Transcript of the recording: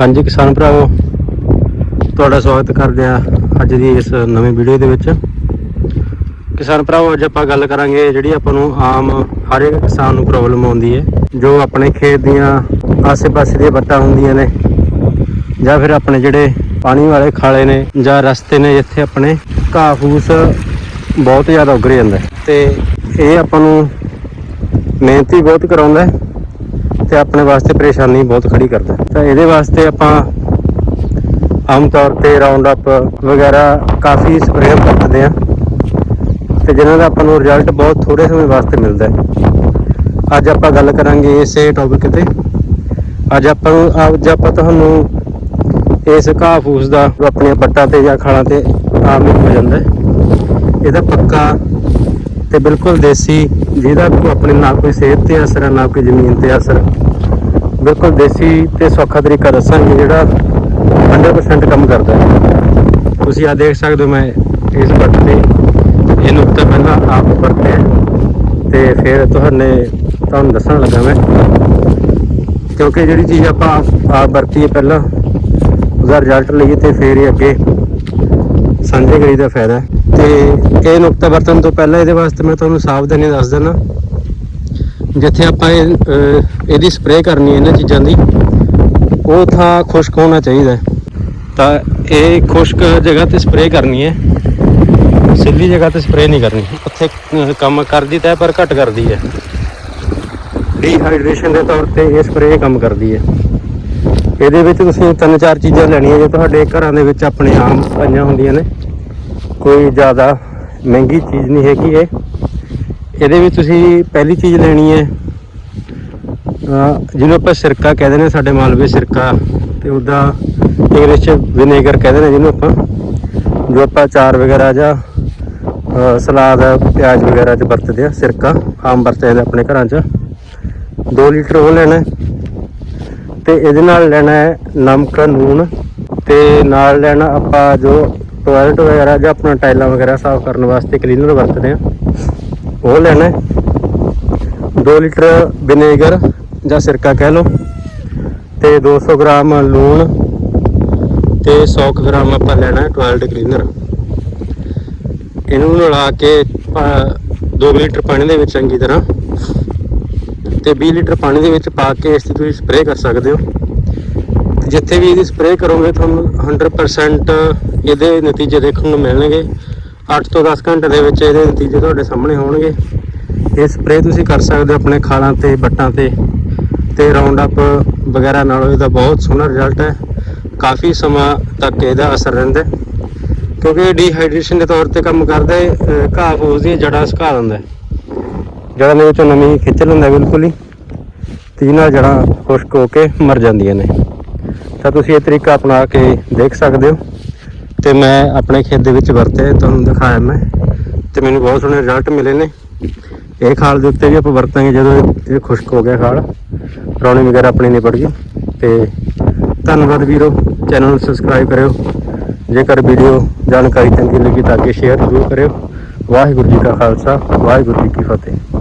ਹਾਂਜੀ ਕਿਸਾਨ ਭਰਾਵੋ, ਤੁਹਾਡਾ ਸਵਾਗਤ ਕਰਦੇ ਆ ਅੱਜ ਦੀ ਇਸ ਨਵੀਂ ਵੀਡੀਓ ਦੇ ਵਿੱਚ। ਕਿਸਾਨ ਭਰਾਵੋ, ਅੱਜ ਆਪਾਂ ਗੱਲ ਕਰਾਂਗੇ ਜਿਹੜੀ ਆਪਾਂ ਨੂੰ ਆਮ ਹਰ ਇੱਕ ਕਿਸਾਨ ਨੂੰ ਪ੍ਰੋਬਲਮ ਆਉਂਦੀ ਹੈ, ਜੋ ਆਪਣੇ ਖੇਤ ਦੀਆਂ ਆਸੇ-ਪਾਸੇ ਦੀਆਂ ਵੱਟਾਂ ਹੁੰਦੀਆਂ ਨੇ, ਜਾਂ ਫਿਰ ਆਪਣੇ ਜਿਹੜੇ ਪਾਣੀ ਵਾਲੇ ਖਾਲੇ ਨੇ ਜਾਂ ਰਸਤੇ ਨੇ ਜਿੱਥੇ ਆਪਣੇ ਘਾਹ ਫੂਸ ਬਹੁਤ ਜ਼ਿਆਦਾ ਉੱਗ ਜਾਂਦਾ। ਹੈ ਤੇ ਇਹ ਆਪਾਂ ਨੂੰ ਮਿਹਨਤੀ ਬਹੁਤ ਕਰਾਉਂਦਾ ਤੇ ਆਪਣੇ ਵਾਸਤੇ ਪਰੇਸ਼ਾਨੀ ਬਹੁਤ ਖੜੀ ਕਰਦਾ ਤਾਂ ਇਹਦੇ ਵਾਸਤੇ ਆਪਾਂ ਆਮ ਤੌਰ ਤੇ ਰਾਉਂਡ ਅਪ ਵਗੈਰਾ ਕਾਫੀ ਸਪਰੇਅ ਵਰਤਦੇ ਆ ਤੇ ਜਿਨ੍ਹਾਂ ਦਾ ਆਪਾਂ ਨੂੰ ਰਿਜ਼ਲਟ ਬਹੁਤ ਥੋੜੇ ਸਮੇਂ ਵਾਸਤੇ ਮਿਲਦਾ ਹੈ। ਅੱਜ ਆਪਾਂ ਗੱਲ ਕਰਾਂਗੇ ਇਸੇ ਟੌਪਿਕ ਤੇ। ਅੱਜ ਆਪਾਂ ਨੂੰ, ਅੱਜ ਆਪਾਂ ਤੁਹਾਨੂੰ ਇਸ ਘਾਹ ਫੂਸ ਦਾ ਜੋ ਆਪਣੀਆਂ ਪੱਟਾਂ ਤੇ ਜਾਂ ਖਾਲਾਂ ਤੇ ਆਮ ਹੀ ਹੋ। ਜਾਂਦਾ ਇਹਦਾ ਪੱਕਾ ਤੇ ਬਿਲਕੁਲ ਦੇਸੀ, ਜਿਹਦਾ ਕੋਈ ਆਪਣੇ ਨਾ ਕੋਈ ਸਿਹਤ ਤੇ ਅਸਰ ਹੈ ਨਾ ਕੋਈ ਜ਼ਮੀਨ ਤੇ ਅਸਰ ਬਿਲਕੁਲ ਦੇਸੀ ਤੇ ਸੌਖਾ ਤਰੀਕਾ ਦੱਸਾਂਗੇ ਜਿਹੜਾ 100% ਕੰਮ ਕਰਦਾ ਹੈ। ਤੁਸੀਂ ਆ ਦੇਖ ਸਕਦੇ ਹੋ ਮੈਂ ਇਸ ਬੱਟ ਤੇ ਇਹ ਨੁਕਤਾ ਪਹਿਲਾਂ ਆਪ ਵਰਤਿਆ ਤੇ ਫਿਰ ਤੁਹਾਨੇ ਤੁਹਾਨੂੰ ਦੱਸਣ ਲੱਗਾ ਮੈਂ। ਕਿਉਂਕਿ ਜਿਹੜੀ ਚੀਜ਼ ਆਪਾਂ ਆਪ ਵਰਤੀਏ ਪਹਿਲਾਂ, ਉਹਦਾ ਰਿਜ਼ਲਟ ਲਈਏ ਤੇ ਫਿਰ ਹੀ ਅੱਗੇ ਸਾਂਝੇ ਕਰੀ ਦਾ ਫਾਇਦਾ ਹੈ। ਤੇ ਇਹ ਨੁਕਤਾ ਵਰਤਣ ਤੋਂ ਪਹਿਲਾਂ ਇਹਦੇ ਵਾਸਤੇ ਮੈਂ ਤੁਹਾਨੂੰ ਸਾਵਧਾਨੀ ਦੱਸ ਦਿੰਦਾ। ਜਿੱਥੇ ਆਪਾਂ ਇਹ, ਇਹਦੀ ਸਪਰੇਅ ਕਰਨੀ ਹੈ ਇਹਨਾਂ ਚੀਜ਼ਾਂ ਦੀ ਉਹ ਥਾਂ ਖੁਸ਼ਕ ਹੋਣਾ ਚਾਹੀਦਾ ਤਾਂ ਇਹ ਖੁਸ਼ਕ ਜਗ੍ਹਾ ਤੇ ਸਪਰੇਅ ਕਰਨੀ ਹੈ। ਸਿੱਧੀ ਜਗ੍ਹਾ ਤੇ ਸਪਰੇਅ ਨਹੀਂ ਕਰਨੀ। ਉੱਥੇ ਕੰਮ ਕਰਦੀ ਤਾਂ ਪਰ ਘੱਟ ਕਰਦੀ ਹੈ। ਡੀਹਾਈਡਰੇਸ਼ਨ ਦੇ ਤੌਰ ਤੇ ਇਹ ਸਪਰੇਅ ਕੰਮ ਕਰਦੀ ਹੈ। ਇਹਦੇ ਵਿੱਚ ਤੁਸੀਂ ਤਿੰਨ ਚਾਰ ਚੀਜ਼ਾਂ ਲੈਣੀਆਂ ਜੇ ਤੁਹਾਡੇ ਘਰਾਂ ਦੇ ਵਿੱਚ ਆਪਣੇ ਆਮ ਪਾਈਆਂ ਹੁੰਦੀਆਂ ਨੇ। ਕੋਈ ਜ਼ਿਆਦਾ ਮਹਿੰਗੀ ਚੀਜ਼ ਨਹੀਂ ਹੈਗੀ ਇਹ। ਇਹਦੇ ਵਿੱਚ ਤੁਸੀਂ ਪਹਿਲੀ ਚੀਜ਼ ਲੈਣੀ ਹੈ ਜਿਹਨੂੰ ਆਪਾਂ ਸਿਰਕਾ ਕਹਿੰਦੇ ਨੇ, ਸਾਡੇ ਮਾਲਵੇ ਸਿਰਕਾ, ਤੇ ਉਹਦਾ ਇੰਗਲਿਸ਼ ਚ ਵਿਨੇਗਰ ਕਹਿੰਦੇ ਨੇ ਜਿਹਨੂੰ ਆਪਾਂ, ਜੋ ਆਪਾਂ ਚਾਰ ਵਗੈਰਾ ਜਾਂ ਸਲਾਦ, ਪਿਆਜ਼ ਵਗੈਰਾ ਚ ਵਰਤਦੇ ਆ, ਸਿਰਕਾ, ਆਮ ਵਰਤਿਆ ਜਾਂਦਾ ਆਪਣੇ ਘਰਾਂ 'ਚ 2 ਲੀਟਰ ਉਹ ਲੈਣਾ ਹੈ। ਤੇ ਇਹਦੇ ਨਾਲ ਲੈਣਾ ਹੈ ਨਮਕ ਨੂਣ ਤੇ ਨਾਲ ਲੈਣਾ ਆਪਾਂ ਜੋ ਟੋਇਲਟ ਵਗੈਰਾ ਜਾਂ ਆਪਣਾ ਟਾਈਲਾਂ ਵਗੈਰਾ ਸਾਫ਼ ਕਰਨ ਵਾਸਤੇ ਕਲੀਨਰ ਵਰਤਦੇ ਆ ਉਹ ਲੈਣਾ ਹੈ। 2 ਲੀਟਰ ਵਿਨੇਗਰ ਜਾਂ ਸਿਰਕਾ ਕਹਿ ਲਓ ਤੇ 200 ਗ੍ਰਾਮ ਲੂਣ ਤੇ 100 ਕੁ ਗ੍ਰਾਮ ਆਪਾਂ ਲੈਣਾ ਟੋਇਲਟ ਕਲੀਨਰ ਇਹਨੂੰ ਮਿਲਾ ਕੇ 2 ਲੀਟਰ ਪਾਣੀ ਦੇ ਵਿੱਚ ਚੰਗੀ ਤਰ੍ਹਾਂ ਤੇ 20 ਲੀਟਰ ਪਾਣੀ ਦੇ ਵਿੱਚ ਪਾ ਕੇ ਇਸ 'ਤੇ ਤੁਸੀਂ ਸਪਰੇਅ ਕਰ ਸਕਦੇ ਹੋ। ਜਿੱਥੇ ਵੀ ਇਹਦੀ ਸਪਰੇਅ ਕਰੋਗੇ ਤੁਹਾਨੂੰ 100% ਇਹਦੇ ਨਤੀਜੇ ਦੇਖਣ ਨੂੰ ਮਿਲਣਗੇ। 8 ਤੋਂ 10 ਘੰਟੇ ਦੇ ਵਿੱਚ ਇਹਦੇ ਨਤੀਜੇ ਤੁਹਾਡੇ ਸਾਹਮਣੇ ਹੋਣਗੇ। ਇਹ ਸਪਰੇਅ ਤੁਸੀਂ ਕਰ ਸਕਦੇ ਹੋ ਆਪਣੇ ਖਾਲਾਂ ਤੇ, ਬੱਟਾਂ ਤੇ ਤੇ ਰਾਉਂਡ ਅਪ ਵਗੈਰਾ ਨਾਲੋਂ ਇਹਦਾ ਬਹੁਤ ਸੋਹਣਾ ਰਿਜ਼ਲਟ ਹੈ। ਕਾਫੀ ਸਮਾਂ ਤੱਕ ਇਹਦਾ ਅਸਰ ਰਹਿੰਦਾ ਹੈ। ਕਿਉਂਕਿ ਡੀਹਾਈਡਰੇਸ਼ਨ ਦੇ ਤੌਰ ਤੇ ਕੰਮ ਕਰਦਾ ਹੈ ਘਾਹ ਫੂਸ ਦੀਆਂ ਜੜ੍ਹਾਂ ਸੁਕਾ ਦਿੰਦਾ ਹੈ। ਜੜ੍ਹਾਂ ਦੇ ਵਿੱਚੋਂ ਨਮੀ ਖਿੱਚ ਲੈਂਦਾ ਬਿਲਕੁਲ ਹੀ। ਤੇ ਨਾਲ ਜੜ੍ਹਾਂ ਖੁਸ਼ਕ ਹੋ ਕੇ ਮਰ ਜਾਂਦੀਆਂ ਨੇ। ਤਾਂ ਤੁਸੀਂ ਇਹ ਤਰੀਕਾ ਅਪਣਾ ਕੇ ਦੇਖ ਸਕਦੇ ਹੋ। ਤੇ ਮੈਂ ਆਪਣੇ ਖੇਤ ਦੇ ਵਿੱਚ ਵਰਤਿਆ ਤੁਹਾਨੂੰ ਦਿਖਾਇਆ ਮੈਂ। ਤੇ ਮੈਨੂੰ ਬਹੁਤ ਸੋਹਣੇ ਰਿਜ਼ਲਟ ਮਿਲੇ ਨੇ। ਇਹ ਖਾਲ ਦੇ ਉੱਤੇ ਵੀ ਆਪਾਂ ਵਰਤਾਂਗੇ ਜਦੋਂ ਇਹ- ਖੁਸ਼ਕ ਹੋ ਗਿਆ ਖਾਲ। ਰੌਣੀ ਵਗੈਰਾ ਆਪਣੀ ਨਿਪਟ ਗਈ। ਤੇ ਧੰਨਵਾਦ ਵੀਰੋ ਚੈਨਲ ਨੂੰ ਸਬਸਕ੍ਰਾਈਬ ਕਰਿਓ। ਜੇਕਰ ਵੀਡੀਓ ਜਾਣਕਾਰੀ ਚੰਗੀ ਲੱਗੀ ਤਾਂ ਅੱਗੇ ਸ਼ੇਅਰ ਜ਼ਰੂਰ ਕਰਿਓ। ਵਾਹਿਗੁਰੂ ਜੀ ਕਾ ਖਾਲਸਾ, ਵਾਹਿਗੁਰੂ ਜੀ ਕੀ ਫਤਿਹ।